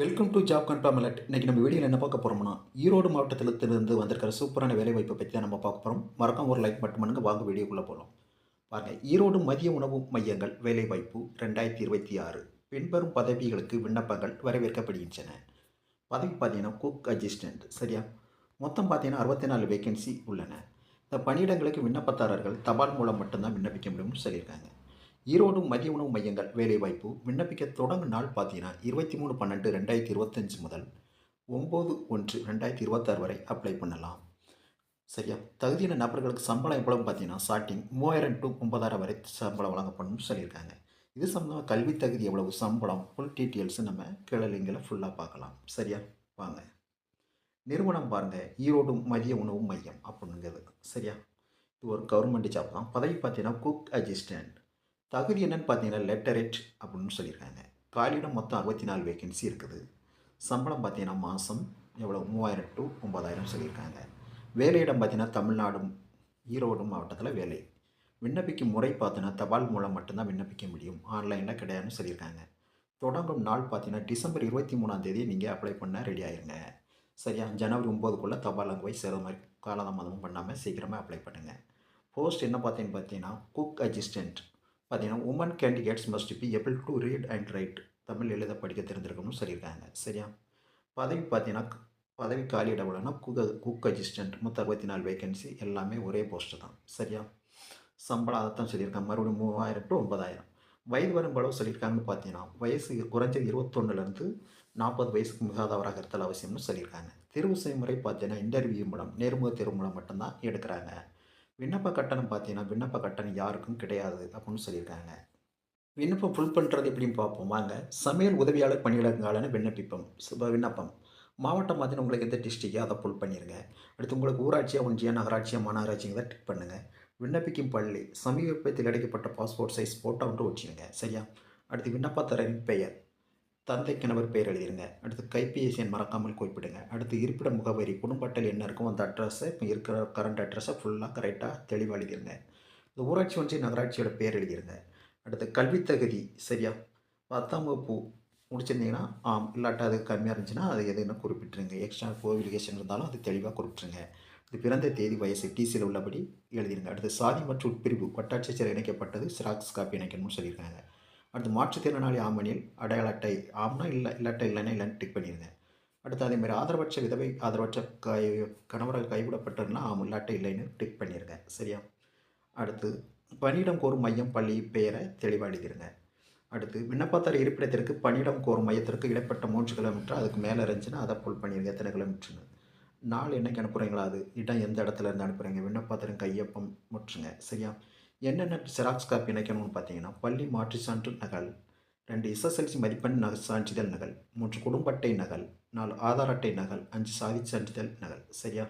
Welcome to job confirm alert இன்றைக்கி நம்ம வீடியோவில் என்ன பார்க்க போகிறோம்னா ஈரோடு மாவட்டத்திலிருந்து வந்திருக்கிற சூப்பரான வேலைவாய்ப்பை பற்றி தான் நம்ம பார்க்க போகிறோம் மறக்காம ஒரு லைக் மட்டும் பண்ணுங்க வாங்க வீடியோக்குள்ளே போகலாம் பாருங்கள் ஈரோடு மதிய உணவு மையங்கள் வேலைவாய்ப்பு ரெண்டாயிரத்தி இருபத்தி ஆறு. பின்வரும் பதவிகளுக்கு விண்ணப்பங்கள் வரவேற்கப்படுகின்றன. பதவி பார்த்தீங்கன்னா குக் அசிஸ்டன்ட் சரியா? மொத்தம் பார்த்தீங்கன்னா அறுபத்தி நாலு வேகன்சி உள்ளன. இந்த பணியிடங்களுக்கு விண்ணப்பதாரர்கள் தபால் மூலம் மட்டும்தான் விண்ணப்பிக்க முடியும்னு சொல்லியிருக்காங்க. ஈரோடு மதிய உணவு மையங்கள் வேலைவாய்ப்பு விண்ணப்பிக்க தொடங்கும் நாள் பார்த்தீங்கன்னா இருபத்தி மூணு பன்னெண்டு ரெண்டாயிரத்தி இருபத்தஞ்சு முதல் ஒம்பது ஒன்று ரெண்டாயிரத்தி இருபத்தாறு வரை அப்ளை பண்ணலாம். சரியா? தகுதியான நபர்களுக்கு சம்பளம் எவ்வளவு பார்த்தீங்கன்னா ஸ்டார்டிங் மூவாயிரம் டு ஒன்பதாயிரம் வரை சம்பளம் வழங்கப்படணும்னு சொல்லியிருக்காங்க. இது சம்மந்தமாக கல்வி தகுதி எவ்வளவு சம்பளம் ஃபுல் டீட்டெயில்ஸு நம்ம கீழே ஃபுல்லாக பார்க்கலாம். சரியா? வாங்க. நிறுவனம் பாருங்கள் ஈரோடு மதிய உணவு மையம் அப்படிங்கிறது. சரியா? இது ஒரு கவர்மெண்ட் ஜாப் தான். பதவி பார்த்தீங்கன்னா குக் அசிஸ்டன்ட் தகுதி என்னன்னு பார்த்தீங்கன்னா லெட்டரேட் அப்படின்னு சொல்லியிருக்காங்க. காலியிடம் மொத்தம் அறுபத்தி நாலு வேகன்சி இருக்குது. சம்பளம் பார்த்தீங்கன்னா மாதம் எவ்வளோ மூவாயிரம் டு ஒம்பதாயிரம் சொல்லியிருக்காங்க. வேலையிடம் பார்த்தீங்கன்னா தமிழ்நாடும் ஈரோடு மாவட்டத்தில் வேலை. விண்ணப்பிக்கும் முறை பார்த்தீங்கன்னா தபால் மூலம் மட்டும்தான் விண்ணப்பிக்க முடியும். ஆன்லைனில் கிடையாதுன்னு சொல்லியிருக்காங்க. தொடங்கும் நாள் பார்த்தீங்கன்னா டிசம்பர் இருபத்தி மூணாம் தேதி நீங்கள் அப்ளை பண்ண ரெடி ஆயிருங்க. சரியா? ஜனவரி ஒம்போதுக்குள்ளே தபால் அங்கே போய் சேர மாதிரி காலதாமதமும் பண்ணாமல் சீக்கிரமாக அப்ளை பண்ணுங்கள் போஸ்ட் என்ன பார்த்தீங்கன்னு பார்த்தீங்கன்னா குக் அசிஸ்டன்ட் பார்த்தீங்கன்னா woman candidates must be able to read and write Tamil எழுத படிக்க தெரிஞ்சிருக்கணும்னு சொல்லியிருக்காங்க. சரியா? பதவி பார்த்தீங்கன்னா பதவி காலி இடவுலனா குக் குக் அசிஸ்டன்ட் மொத்தம் அறுபத்தி நாலு வேகன்சி எல்லாமே ஒரே போஸ்ட்டு தான். சரியா? சம்பளம் அதை தான் சொல்லியிருக்காங்க. மறுபடியும் மூவாயிரம் டு ஒன்பதாயிரம். வயது வரம்பளவு சொல்லியிருக்காங்கன்னு பார்த்தீங்கன்னா வயசு குறைஞ்சது இருபத்தொன்னுலேருந்து நாற்பது வயசுக்கு மிகாதவராக இருத்தல் அவசியம்னு சொல்லியிருக்காங்க. தேர்வு செய்முறை பார்த்தீங்கன்னா இன்டர்வியூ மூலம் நேர்முக தேர்வு மூலம் மட்டும்தான் எடுக்கிறாங்க. விண்ணப்ப கட்டணம் பார்த்தீங்கன்னா விண்ணப்ப கட்டணம் யாருக்கும் கிடையாது அப்படின்னு சொல்லியிருக்காங்க. விண்ணப்பம் ஃபுல் பண்ணுறது எப்படின்னு பார்ப்போம். வாங்க. சமையல் உதவியாளர் பணியிடங்களான விண்ணப்பிப்போம் விண்ணப்பம். மாவட்டம் பார்த்தீங்கன்னா உங்களுக்கு எந்த டிஸ்ட்ரிக்கோ அதை ஃபுல் பண்ணிடுங்க அடுத்து உங்களுக்கு ஊராட்சியாக ஒன்றிய நகராட்சியாக மாநகராட்சிங்கிறத தான் டிக் பண்ணுங்கள் விண்ணப்பிக்கும் பள்ளி சமீபத்தில் அடைக்கப்பட்ட பாஸ்போர்ட் சைஸ் ஃபோட்டோ ஒன்று வச்சுருங்க சரியா? அடுத்து விண்ணப்பத்தரின் பெயர். தந்தை கணவர் பெயர் எழுதிருங்க. அடுத்து கைபேசி எண் மறக்காமல் குறிப்பிடுங்க. அடுத்து இருப்பிட முகவரி குடும்ப அட்டையில் என்ன இருக்கும் அந்த அட்ரஸை இப்போ இருக்கிற கரண்ட் அட்ரஸை ஃபுல்லாக கரெக்டாக தெளிவாக எழுதிருங்க. இந்த ஊராட்சி ஒன்றிய நகராட்சியோட பேர் எழுதிருங்க. அடுத்து கல்வி தகுதி சரியா? பத்தாம் வகுப்பு முடிச்சிருந்தீங்கன்னா ஆம் இல்லாட்டா அது கம்மியாக இருந்துச்சுன்னா அது எதுன்னு குறிப்பிட்டுருங்க. எக்ஸ்ட்ரா கோவிலிகேஷன் இருந்தாலும் அது தெளிவாக குறிப்பிட்டுருங்க. இது பிறந்த தேதி வயசு டிசியில் உள்ளபடி எழுதிருங்க. அடுத்து சாதி மற்றும் உட்பிரிவு வட்டாட்சியர் இணைக்கப்பட்டது சிராக்ஸ் காப்பி இணைக்கணும்னு சொல்லியிருக்காங்க. அடுத்து மாற்றுத்திறனாளி ஆமணியில் அடையாள அட்டை ஆம்னா இல்லை இல்லாட்டை இல்லைன்னா இல்லைன்னு டிக் பண்ணிடுங்க அடுத்து அதேமாதிரி ஆதரவற்ற விதவை ஆதரவற்ற கை கணவரால் கைவிடப்பட்டதுன்னா ஆம் இல்லாட்டை இல்லைன்னு டிக் பண்ணியிருக்கேன் சரியா? அடுத்து பணியிடம் கோரும் மையம் பள்ளி பெயரை தெளிவாக எழுதிருங்க அடுத்து விண்ணப்பத்தார் இருப்பிடத்திற்கு பணியிடம் கோரும் மையத்திற்கு இடைப்பட்ட மூன்று கிலோமீட்டர் அதுக்கு மேலே இருந்துச்சுன்னா அதை புல் பண்ணிடுங்க எத்தனை கிலோமீட்டர்னு. நாள் என்னைக்கு அனுப்புகிறீங்களா அது? இடம் எந்த இடத்துல இருந்து அனுப்புகிறீங்க விண்ணப்பத்தின் கையொப்பம் முற்றுங்க. சரியா? என்னென்ன ஜெராக்ஸ் காப்பி இணைக்கணும்னு பார்த்தீங்கன்னா பள்ளி மாற்று சான்று நகல் ரெண்டு எஸ்எஸ்எல்சி மதிப்பெண் நகல் சான்றிதழ் நகல் மூன்று குடும்ப அட்டை நகல் நாலு ஆதார் அட்டை நகல் அஞ்சு சாதி சான்றிதழ் நகல். சரியா?